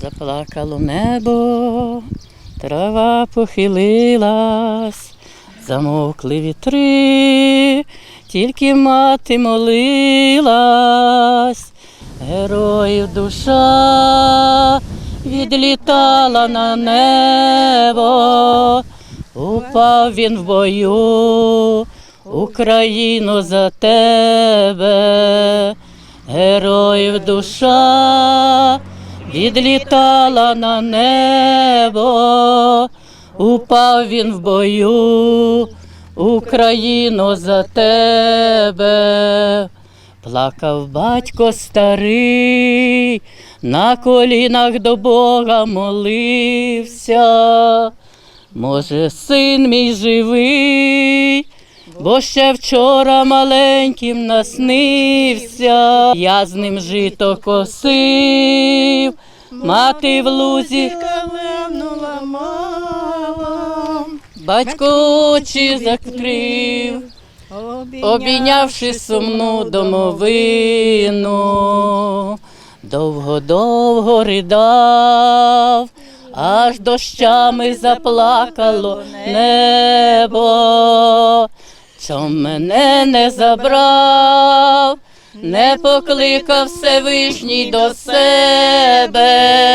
Заплакало небо, трава похилилась, замовкли вітри, тільки мати молилась, героїв душа відлітала на небо, упав він в бою, Україну за тебе, героїв душа відлітала на небо, упав він в бою, Україно за тебе. Плакав батько старий, на колінах до Бога молився. Може, син мій живий, бо ще вчора маленьким наснився. Я з ним жито косив, мати в лузі Калинула мало, батько очі закрив, обійнявши сумну домовину, довго-довго ридав, аж дощами заплакало небо, чом мене не забрав, не покликав Всевишній до себе.